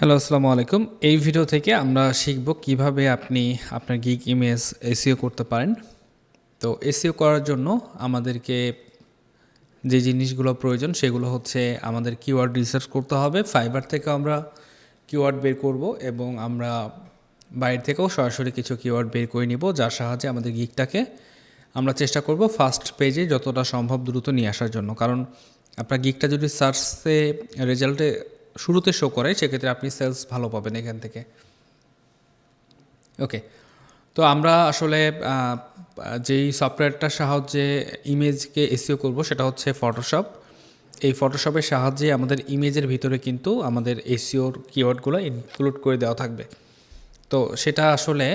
Hello আসসালামু আলাইকুম এই ভিডিও থেকে আমরা শিখব কীভাবে আপনি আপনার গিগ ইমেজ এসিও করতে পারেন। তো এসিও করার জন্য আমাদেরকে যে জিনিসগুলো প্রয়োজন, সেগুলো হচ্ছে আমাদের কিওয়ার্ড রিসার্চ করতে হবে। ফাইবার থেকে আমরা কিওয়ার্ড বের করব এবং আমরা বাইরে থেকেও সরাসরি কিছু কিওয়ার্ড বের করে নিব, যার সাহায্যে আমাদের গিকটাকে আমরা চেষ্টা করব ফার্স্ট পেজে যতটা সম্ভব দ্রুত নিয়ে আসার জন্য। কারণ আপনার গিকটা যদি সার্চে রেজাল্টে শুরুতে শো করে সেক্ষেত্রে আপনি সেলস ভালো পাবেন এখান থেকে। ওকে তো আমরা আসলে যেই সফটওয়্যারটার সাহায্যে ইমেজকে এসিও করব, সেটা হচ্ছে ফটোশপ এই ফটোশপের সাহায্যে আমাদের ইমেজের ভিতরে কিন্তু আমাদের এসিওর কিওয়ার্ডগুলো ইনক্লুড করে দেওয়া থাকবে। তো সেটা আসলে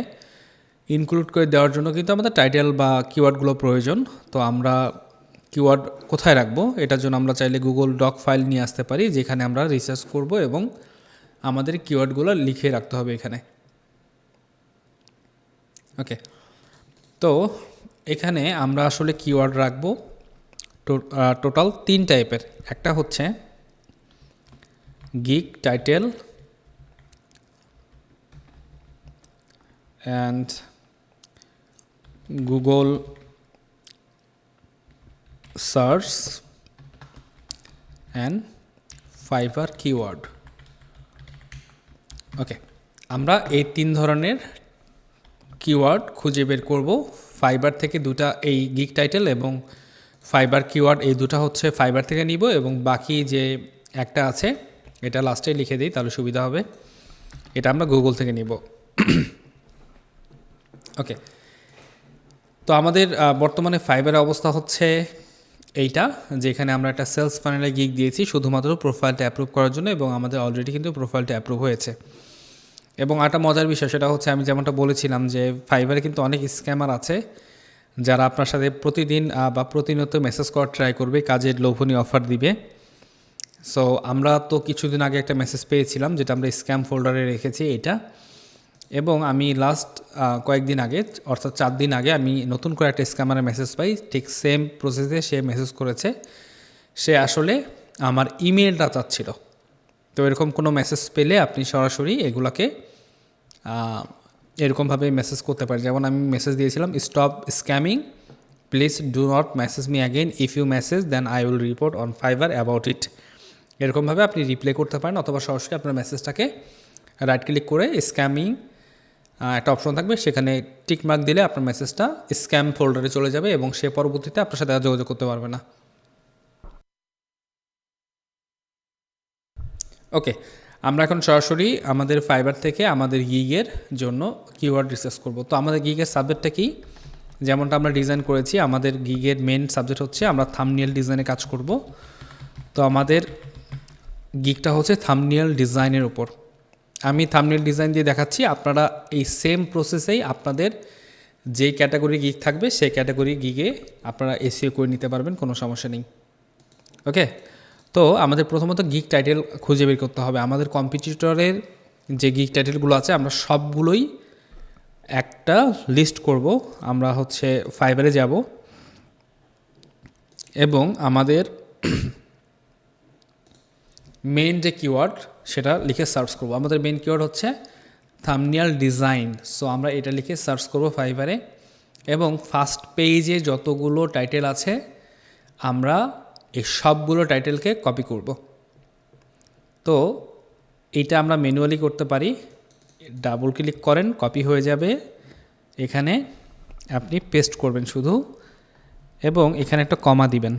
ইনক্লুড করে দেওয়ার জন্য কিন্তু আমাদের টাইটেল বা কিওয়ার্ডগুলো প্রয়োজন। তো আমরা কিওয়ার্ড কোথায় রাখব? এটার জন্য আমরা চাইলে গুগল ডক ফাইল নিয়ে আসতে পারি, যেখানে আমরা রিসার্চ করব এবং আমাদের কিওয়ার্ডগুলো লিখে রাখতে হবে এখানে। ওকে তো এখানে আমরা আসলে কিওয়ার্ড রাখব। টোটাল তিন টাইপের। একটা হচ্ছে gig title and Google search and Fiverr keyword. Okay, আমরা এই তিন ধরনের কিওয়ার্ড খুঁজে বের করব। ফাইবার থেকে দুটা এই গিক টাইটেল এবং ফাইবার কিওয়ার্ড, এই দুটো হচ্ছে ফাইবার থেকে নিব এবং বাকি যে একটা আছে, এটা লাস্টে লিখে দিই, তাহলে সুবিধা হবে। এটা আমরা গুগল থেকে নিব। ওকে, তো আমাদের বর্তমানে ফাইবারের অবস্থা হচ্ছে এইটা, যেখানে আমরা একটা সেলস ফানেলে গিক দিয়েছি শুধুমাত্র প্রোফাইলটা অ্যাপ্রুভ করার জন্য এবং আমাদের অলরেডি কিন্তু প্রোফাইলটা অ্যাপ্রুভ হয়েছে। এবং একটা মজার বিষয়, সেটা হচ্ছে আমি যেমনটা বলেছিলাম যে ফাইবারে কিন্তু অনেক স্ক্যামার আছে, যারা আপনার সাথে প্রতিদিন বা প্রতিনিয়ত মেসেজ করার ট্রাই করবে, কাজের লোভনীয় অফার দিবে। সো আমরা তো কিছুদিন আগে একটা মেসেজ পেয়েছিলাম, যেটা আমরা স্ক্যাম ফোল্ডারে রেখেছি এটা এবং আমি লাস্ট কয়েকদিন আগে, অর্থাৎ চার দিন আগে আমি নতুন করে একটা স্ক্যামারের মেসেজ পাই। ঠিক সেম প্রসেসে সে মেসেজ করেছে। সে আসলে আমার ইমেলটা চাচ্ছিল। তো এরকম কোনো মেসেজ পেলে আপনি সরাসরি এগুলাকে এরকমভাবে মেসেজ করতে পারেন। যেমন আমি মেসেজ দিয়েছিলাম stop scamming please do not message me again if you message then I will report on Fiverr about it এরকমভাবে আপনি রিপ্লে করতে পারেন, অথবা সরাসরি আপনার মেসেজটাকে রাইট ক্লিক করে স্ক্যামিং একটা অপশন থাকবে। সেখানে টিকমার্ক দিলে আপনার মেসেজটা স্ক্যাম ফোল্ডারে চলে যাবে এবং সে পরবর্তীতে আপনার সাথে যোগাযোগ করতে পারবে না। ওকে আমরা এখন সরাসরি আমাদের ফাইবার থেকে আমাদের গিগের জন্য কিওয়ার্ড রিসার্চ করব। তো আমাদের গিগের সাবজেক্টটা কি? যেমনটা আমরা ডিজাইন করেছি, আমাদের গিগের মেন সাবজেক্ট হচ্ছে আমরা থামনিয়াল ডিজাইনে কাজ করব। তো আমাদের গিকটা হচ্ছে থামনিয়াল ডিজাইনের উপর। আমি থামনিয়াল ডিজাইন দিয়ে দেখাচ্ছি, আপনারা এই সেম প্রসেসেই আপনাদের যে ক্যাটাগরি গিগ থাকবে, সেই ক্যাটাগরি গিগে আপনারা এসিও করে নিতে পারবেন, কোনো সমস্যা নেই। ওকে তো আমাদের প্রথমত গিগ টাইটেল খুঁজে বের করতে হবে। আমাদের কম্পিটিটরের যে গিগ টাইটেলগুলো আছে, আমরা সবগুলোই একটা লিস্ট করব। আমরা হচ্ছে ফাইবারে যাব। এবং আমাদের মেইন যে কিওয়ার্ড সেটা লিখে সার্চ করব। আমাদের মেইন কিওয়ার্ড হচ্ছে থামনিয়াল ডিজাইন সো আমরা এটা লিখে সার্চ করব ফাইবারে এবং ফার্স্ট পেজে যতগুলো টাইটেল আছে, আমরা এই সবগুলো টাইটেলকে কপি করব। তো এটা আমরা ম্যানুয়ালি করতে পারি। ডাবল ক্লিক করেন কপি হয়ে যাবে। এখানে আপনি পেস্ট করবেন শুধু। এবং এখানে একটা কমা দিবেন।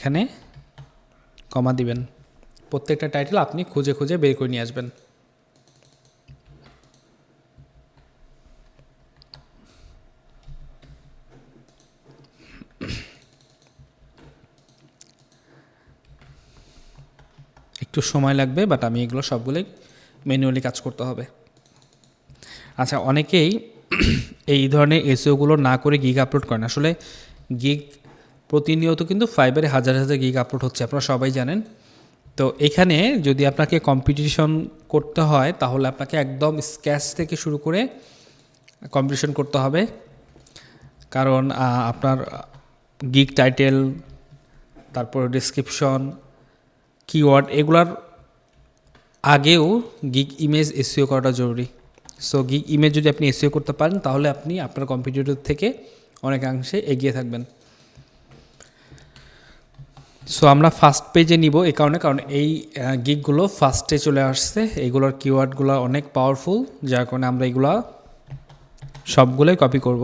এখানে কমা দিবেন। প্রত্যেকটা টাইটেল আপনি খুঁজে খুঁজে বের করে নিয়ে আসবেন। একটু সময় লাগবে বাট আমি এগুলো সবগুলোই ম্যানুয়ালি কাজ করতে হবে। আচ্ছা অনেকেই এই ধরনের এসিওগুলো না করে গিগ আপলোড করেন। আসলে গিগ প্রতিনিয়ত কিন্তু ফাইবারে হাজার হাজার গিগ আপলোড হচ্ছে, আপনারা সবাই জানেন। তো এখানে যদি আপনাকে কম্পিটিশন করতে হয়, তাহলে আপনাকে একদম স্ক্যাচ থেকে শুরু করে কম্পিটিশন করতে হবে। কারণ আপনার গিগ টাইটেল তারপর ডিসক্রিপশন কিওয়ার্ড এগুলার আগেও গিগ ইমেজ এসিও করাটা জরুরি। সো গিগ ইমেজ যদি আপনি এসিও করতে পারেন, তাহলে আপনি আপনার কম্পিটিটর থেকে অনেকাংশে এগিয়ে থাকবেন। সো আমরা ফার্স্ট পেজে নিব এই কারণে, কারণ এই গিকগুলো ফার্স্টে চলে আসছে। এইগুলোর কিওয়ার্ডগুলো অনেক পাওয়ারফুল যার কারণে আমরা এগুলো সবগুলোই কপি করব।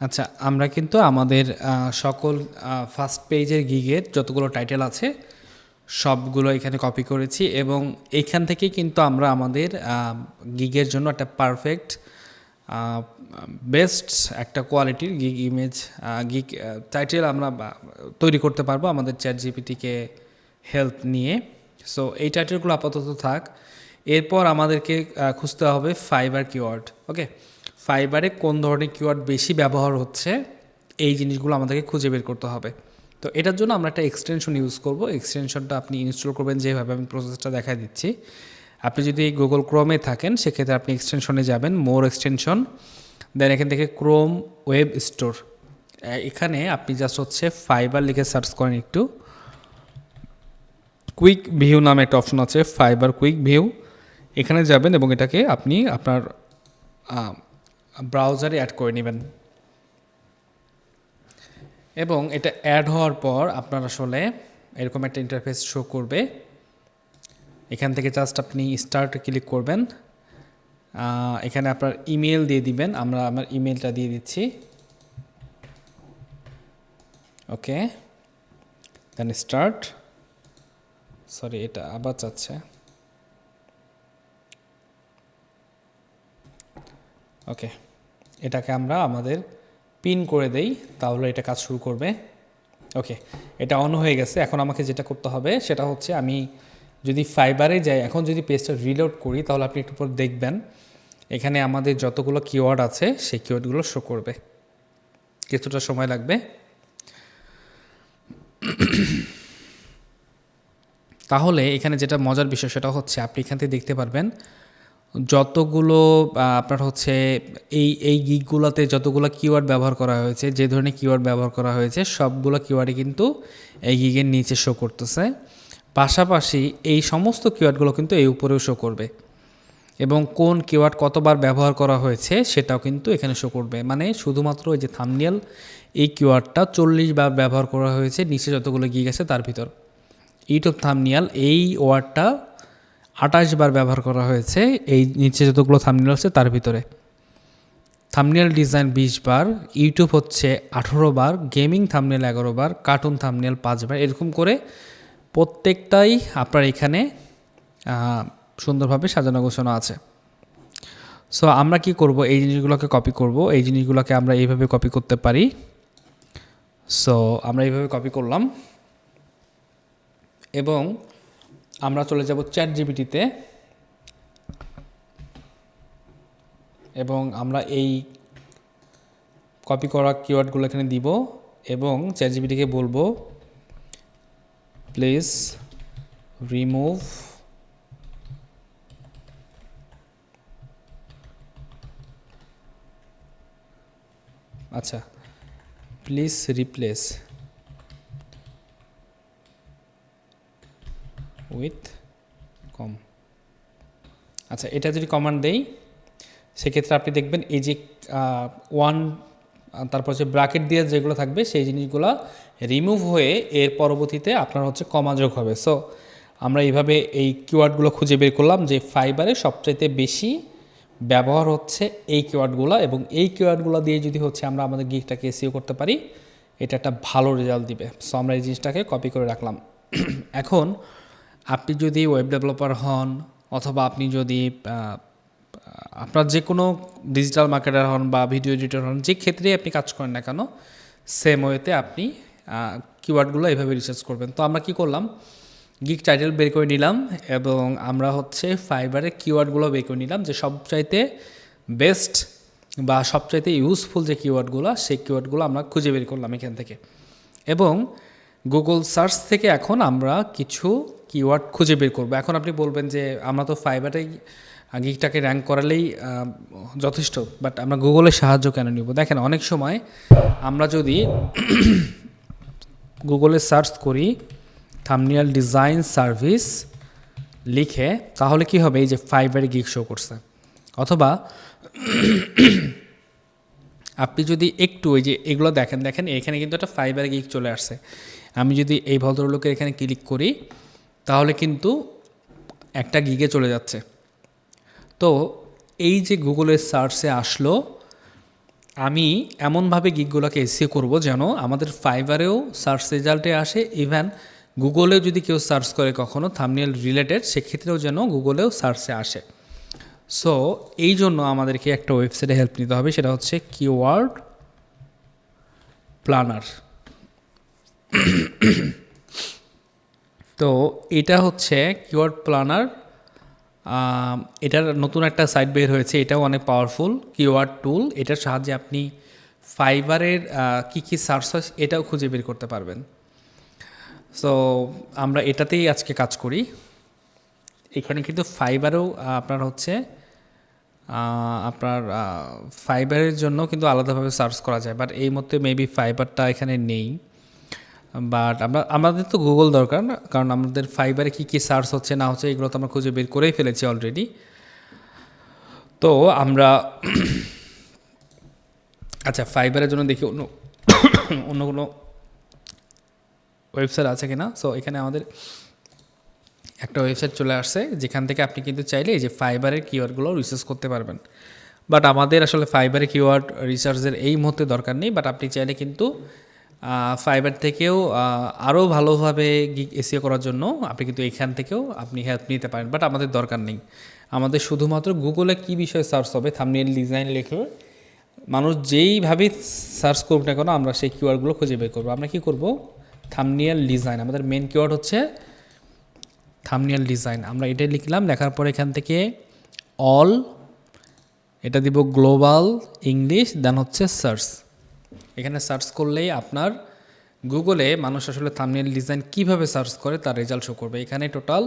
আচ্ছা আমরা কিন্তু আমাদের সকল ফার্স্ট পেজের গিগের যতগুলো টাইটেল আছে সবগুলো এখানে কপি করেছি এবং এইখান থেকে কিন্তু আমরা আমাদের গিগের জন্য একটা পারফেক্ট বেস্ট একটা কোয়ালিটির গিগ ইমেজ গিগ টাইটেল আমরা তৈরি করতে পারব আমাদের চ্যাট জিপিটিকে হেল্প নিয়ে। সো এই টাইটেলগুলো আপাতত থাক। এরপর আমাদেরকে খুঁজতে হবে ফাইবার কিওয়ার্ড ওকে ফাইবারে কোন ধরনের কিওয়ার্ড বেশি ব্যবহার হচ্ছে? এই জিনিসগুলো আমাদেরকে খুঁজে বের করতে হবে। তো এটার জন্য আমরা একটা এক্সটেনশন ইউজ করব। এক্সটেনশনটা আপনি ইনস্টল করবেন যেভাবে আমি প্রসেসটা দেখা দিচ্ছি। আপনি যদি গুগল ক্রোমে থাকেন, সেক্ষেত্রে আপনি এক্সটেনশনে যাবেন মোর এক্সটেনশন দেন এখান থেকে ক্রোম ওয়েব স্টোর এখানে আপনি জাস্ট হচ্ছে ফাইবার লিখে সার্চ করেন একটু। কুইক ভিউ নামে একটা অপশন আছে ফাইবার কুইক ভিউ এখানে যাবেন এবং এটাকে আপনি আপনার ব্রাউজারে অ্যাড করে নেবেন। এবং এটা অ্যাড হওয়ার পর আপনার আসলে এরকম একটা ইন্টারফেস শো করবে। এখান থেকে জাস্ট আপনি স্টার্ট ক্লিক করবেন। এখানে আপনার ইমেল দিয়ে দিবেন। আমরা আমার ইমেলটা দিয়ে দিচ্ছি। ওকে দেন স্টার্ট সরি এটা আবার চাচ্ছে ওকে এটাকে আমরা আমাদের পিন করে দেই, তাহলে এটা কাজ শুরু করবে। ওকে, এটা অন হয়ে গেছে। এখন আমাকে যেটা করতে হবে, সেটা হচ্ছে আমি যদি ফাইবারে যাই, এখন যদি পেজটা রিলোড করি, তাহলে আপনি একটু পর দেখবেন, এখানে আমাদের যতগুলো কিওয়ার্ড আছে, সেই কিওয়ার্ডগুলো শো করবে। কিছুটা সময় লাগবে। তাহলে এখানে যেটা মজার বিষয়, সেটা হচ্ছে আপনি এখান থেকে দেখতে পারবেন যতগুলো আপনার হচ্ছে এই এই গিকগুলোতে যতগুলো কিওয়ার্ড ব্যবহার করা হয়েছে, যে ধরনের কিওয়ার্ড ব্যবহার করা হয়েছে, সবগুলো কিওয়ার্ডই কিন্তু এই গিগের নিচে শো করতেছে। পাশাপাশি এই সমস্ত কিওয়ার্ডগুলো কিন্তু এই উপরেও শো করবে। এবং কোন কিওয়ার্ড কতবার ব্যবহার করা হয়েছে, সেটাও কিন্তু এখানে শো করবে। মানে শুধুমাত্র ওই যে থামনিয়াল এই কিওয়ার্ডটা চল্লিশ বার ব্যবহার করা হয়েছে, নিচে যতগুলো গিগ আছে তার ভিতর। ইউটিউব থামনিয়াল এই ওয়ার্ডটা আঠাশ বার ব্যবহার করা হয়েছে, এই নিচে যতগুলো থামনিয়াল আছে তার ভিতরে। থামনিয়াল ডিজাইন বিশ বার ইউটিউব হচ্ছে আঠেরো বার গেমিং থামনিয়াল এগারো বার কার্টুন থামনিয়াল পাঁচ বার, এরকম করে প্রত্যেকটাই আপনার এখানে সুন্দরভাবে সাজানো গোছানো আছে। সো আমরা কি করব? এই জিনিসগুলোকে কপি করব। এই জিনিসগুলোকে আমরা এইভাবে কপি করতে পারি। সো আমরা এইভাবে কপি করলাম। এবং আমরা চলে যাব চ্যাট জিবিটিতে এবং আমরা এই কপি করা কিওয়ার্ডগুলো এখানে দিব এবং চ্যাট জিবিটিকে বলব, প্লিজ রিমুভ আচ্ছা প্লিজ রিপ্লেস। উইথ কম আচ্ছা এটা যদি কমান্ড দেই, সেক্ষেত্রে আপনি দেখবেন এই যে ওয়ান তারপর হচ্ছে ব্রাকেট দিয়ে যেগুলো থাকবে, সেই জিনিসগুলো রিমুভ হয়ে এর পরবর্তীতে আপনার হচ্ছে কমা যোগ হবে। সো আমরা এইভাবে এই কিওয়ার্ডগুলো খুঁজে বের করলাম যে ফাইবারে সবচাইতে বেশি ব্যবহার হচ্ছে এই কিওয়ার্ডগুলো এবং এই কিওয়ার্ডগুলো দিয়ে যদি হচ্ছে আমরা আমাদের গিকটাকে এসিও করতে পারি, এটা একটা ভালো রেজাল্ট দিবে। সো আমরা এই জিনিসটাকে কপি করে রাখলাম। এখন আপনি যদি ওয়েব ডেভেলপার হন অথবা আপনি যদি আপনার যে কোনো ডিজিটাল মার্কেটার হন বা ভিডিও এডিটর হন, যে ক্ষেত্রেই আপনি কাজ করেন না কেন সেম ওয়েতে আপনি কিওয়ার্ডগুলো এভাবে রিসার্চ করবেন। তো আমরা কি করলাম? গিক টাইটেল বের করে নিলাম এবং আমরা হচ্ছে ফাইবারের কিওয়ার্ডগুলো বের করে নিলাম যে সবচাইতে বেস্ট বা সবচাইতে ইউজফুল যে কিওয়ার্ডগুলো সেই কিওয়ার্ডগুলো আমরা খুঁজে বের করলাম এখান থেকে। এবং গুগল সার্চ থেকে এখন আমরা কিছু কিওয়ার্ড খুঁজে বের করব। এখন আপনি বলবেন যে, আমরা তো ফাইবারে গিকটাকে র্যাঙ্ক করালেই যথেষ্ট বাট আমরা গুগলের সাহায্য কেন নিব? দেখেন, অনেক সময় আমরা যদি গুগলে সার্চ করি থামনিয়াল ডিজাইন সার্ভিস লিখে, তাহলে কি হবে? এই যে ফাইবারে গিগ শো করছে। অথবা আপনি যদি একটু ওই যে এগুলো দেখেন দেখেন এখানে কিন্তু একটা ফাইবার গিগ চলে আসছে। আমি যদি এই ভদ্রলোকের এখানে ক্লিক করি, তাহলে কিন্তু একটা গিগে চলে যাচ্ছে। তো এই যে গুগলের সার্চে আসলো, আমি এমনভাবে গিকগুলোকে এসিও করব যেন আমাদের ফাইবারেও সার্চ রেজাল্টে আসে ইভেন গুগলেও যদি কেউ সার্চ করে কখনো থামনিয়াল রিলেটেড সেক্ষেত্রেও যেন গুগলেও সার্চে আসে। সো এই জন্য আমাদেরকে একটা ওয়েবসাইটে হেল্প নিতে হবে, সেটা হচ্ছে কিওয়ার্ড প্ল্যানার তো এটা হচ্ছে কিওয়ার্ড প্ল্যানার এটার নতুন একটা সাইট বের হয়েছে, এটাও অনেক পাওয়ারফুল, কিওয়ার্ড টুল, এটার সাহায্যে আপনি ফাইবারের কী কী সার্চ হয় এটাও খুঁজে বের করতে পারবেন। সো আমরা এটাতেই আজকে কাজ করি। এখানে কিন্তু ফাইবারও আপনার হচ্ছে আপনার ফাইবারের জন্য কিন্তু আলাদাভাবে সার্চ করা যায় বাট এই মধ্যে মেবি ফাইবারটা এখানে নেই। বাট আমরা, আমাদের তো গুগল দরকার না কারণ আমাদের ফাইবারে কী কী সার্চ হচ্ছে, না হচ্ছে, এগুলো তো আমরা খুঁজে বের করেই ফেলেছি অলরেডি তো আমরা আচ্ছা ফাইবারের জন্য দেখি অন্য অন্য কোনো ওয়েবসাইট আছে কিনা? সো এখানে আমাদের একটা ওয়েবসাইট চলে আসছে, যেখান থেকে আপনি কিন্তু চাইলে যে ফাইবারের কিওয়ার্ডগুলো রিসার্চ করতে পারবেন। বাট আমাদের আসলে ফাইবারের কিওয়ার্ড রিসার্চের এই মুহূর্তে দরকার নেই বাট আপনি চাইলে কিন্তু ফাইবার থেকেও আরও ভালোভাবে এসিও করার জন্য আপনি কিন্তু এখান থেকেও আপনি হেল্প নিতে পারেন বাট আমাদের দরকার নেই। আমাদের শুধুমাত্র গুগলে কি বিষয়ে সার্চ হবে থামনিয়াল ডিজাইন লিখে মানুষ যেইভাবে সার্চ করুক না কেন আমরা সেই কিওয়ার্ডগুলো খুঁজে বের করব। আমরা কী করব? থামনিয়াল ডিজাইন আমাদের মেন কিওয়ার্ড হচ্ছে থামনিয়াল ডিজাইন আমরা এটাই লিখলাম, লেখার পর এখান থেকে অল এটা দিব গ্লোবাল ইংলিশ দেন হচ্ছে সার্চ এখানে সার্চ করলেই আপনার গুগলে মানুষ আসলে থামনিয়াল ডিজাইন কীভাবে সার্চ করে তার রেজাল্ট শো করবে। এখানে টোটাল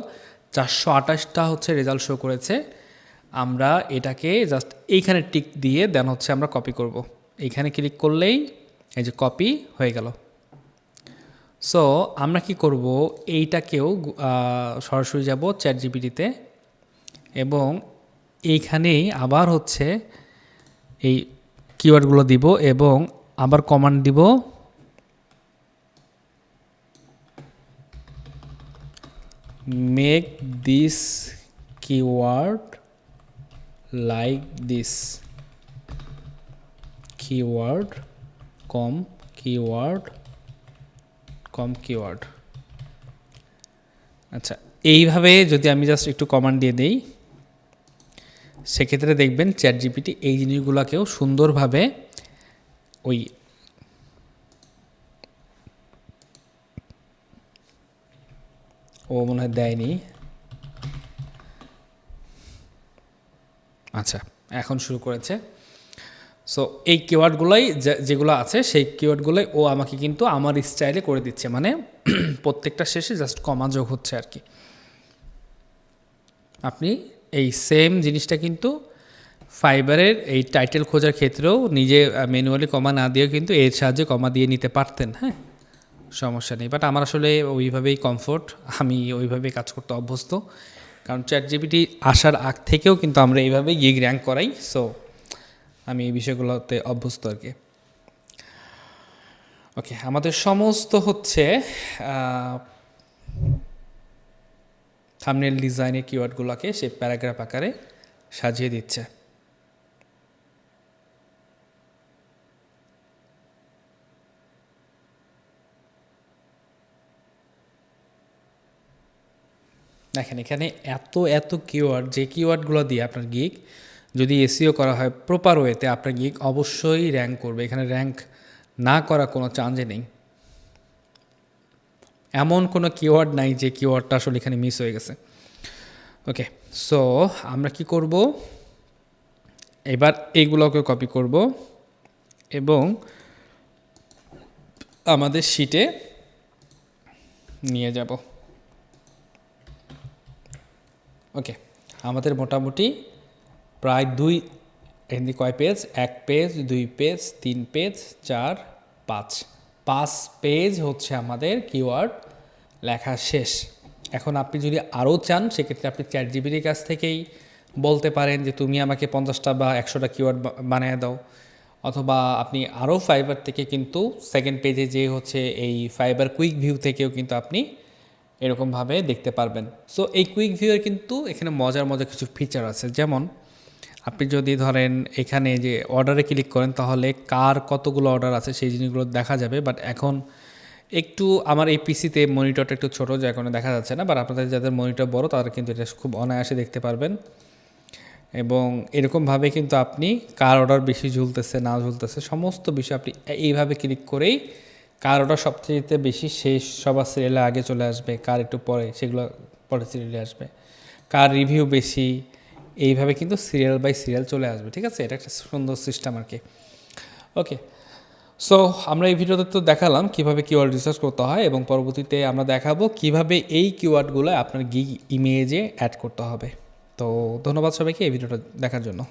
চারশো আঠাশটা হচ্ছে রেজাল্ট শো করেছে। আমরা এটাকে জাস্ট এইখানে টিক দিয়ে দেন হচ্ছে আমরা কপি করব। এইখানে ক্লিক করলেই এই যে কপি হয়ে গেল। সো আমরা কি করব? এইটাকেও সরাসরি যাব চ্যাট জিপিটিতে এবং এইখানেই আবার হচ্ছে এই কিওয়ার্ডগুলো দিব এবং আবার কমান্ড দিব। Make this keyword like this keyword comma keyword comma keyword আচ্ছা এইভাবে যদি আমি জাস্ট একটু কমান্ড দিয়ে দেই, সেক্ষেত্রে দেখবেন চ্যাট জিপিটি এই জিনিসগুলোকেও সুন্দরভাবে ওই ও মনে হয় দেয়নি। আচ্ছা এখন শুরু করেছে। সো এই কিওয়ার্ডগুলোই যেগুলো আছে, সেই কিওয়ার্ডগুলোই ও আমাকে কিন্তু আমার স্টাইলে করে দিচ্ছে। মানে প্রত্যেকটা শেষে জাস্ট কমা যোগ হচ্ছে আর কি। আপনি এই সেম জিনিসটা কিন্তু ফাইবারের এই টাইটেল খোঁজার ক্ষেত্রেও নিজে ম্যানুয়ালি কমা না দিয়েও কিন্তু এর সাহায্যে কমা দিয়ে নিতে পারতেন হ্যাঁ? সমস্যা নেই। বাট আমার আসলে ওইভাবেই কমফোর্ট আমি ওইভাবেই কাজ করতে অভ্যস্ত। কারণ চ্যাট জিপিটি আসার আগ থেকেও কিন্তু আমরা এইভাবেই গিগ র্যাঙ্ক করাই সো আমি এই বিষয়গুলোতে অভ্যস্ত আর কি। ওকে আমাদের সমস্ত হচ্ছে থামনেল ডিজাইনের কিওয়ার্ডগুলোকে সে প্যারাগ্রাফ আকারে সাজিয়ে দিচ্ছে। দেখেন, এখানে এত এত কিওয়ার্ড যে কিওয়ার্ডগুলো দিয়ে আপনার গিক যদি এসিও করা হয় প্রপার ওয়েতে আপনার গিক অবশ্যই র্যাঙ্ক করবে। এখানে র্যাঙ্ক না করা কোনো চান্সে নেই। এমন কোনো কিওয়ার্ড নাই যে কিওয়ার্ডটা আসলে এখানে মিস হয়ে গেছে। ওকে সো আমরা কি করব? এবার এইগুলোকে কপি করব এবং আমাদের শিটে নিয়ে যাব। ওকে আমাদের মোটামুটি প্রায় দুই, এখানে কয় পেজ এক পেজ দুই পেজ তিন পেজ চার, পাঁচ। পাঁচ পেজ হচ্ছে আমাদের কিওয়ার্ড লেখা শেষ। এখন আপনি যদি আরও চান, সেক্ষেত্রে আপনি চ্যাট জিবির কাছ থেকেই বলতে পারেন যে, তুমি আমাকে পঞ্চাশটা বা একশোটা কিওয়ার্ড বানিয়ে দাও। অথবা আপনি আরও ফাইবার থেকে কিন্তু সেকেন্ড পেজে যে হচ্ছে এই ফাইবার কুইক ভিউ থেকেও কিন্তু আপনি এরকমভাবে দেখতে পারবেন। সো এই কুইক ভিউয়ের কিন্তু এখানে মজার মজার কিছু ফিচার আছে। যেমন, আপনি যদি ধরেন এখানে যে অর্ডারে ক্লিক করেন, তাহলে কার কতগুলো অর্ডার আছে সেই জিনিসগুলো দেখা যাবে। বাট এখন একটু আমার এই পিসিতে মনিটরটা একটু ছোটো যে এখন দেখা যাচ্ছে না। বাট আপনাদের যাদের মনিটর বড়, তারা কিন্তু এটা খুব অনায়াসে দেখতে পারবেন। এবং এরকমভাবে কিন্তু আপনি কার অর্ডার বেশি ঝুলতেছে, না ঝুলতেছে, সমস্ত বিষয় আপনি এইভাবে ক্লিক করেই কার ওটা সবচেয়ে বেশি শেষ সবার সিরিয়ালে আগে চলে আসবে? কার একটু পরে? সেগুলো পরে সিরিয়ালে আসবে। কার রিভিউ বেশি? এইভাবে কিন্তু সিরিয়াল বাই সিরিয়াল চলে আসবে, ঠিক আছে? এটা একটা সুন্দর সিস্টেম আর কি। ওকে সো আমরা এই ভিডিওতে তো দেখালাম কীভাবে কিওয়ার্ড রিসার্চ করতে হয় এবং পরবর্তীতে আমরা দেখাবো কীভাবে এই কিওয়ার্ডগুলো আপনার গিগ ইমেজে অ্যাড করতে হবে। তো ধন্যবাদ সবাইকে এই ভিডিওটা দেখার জন্য।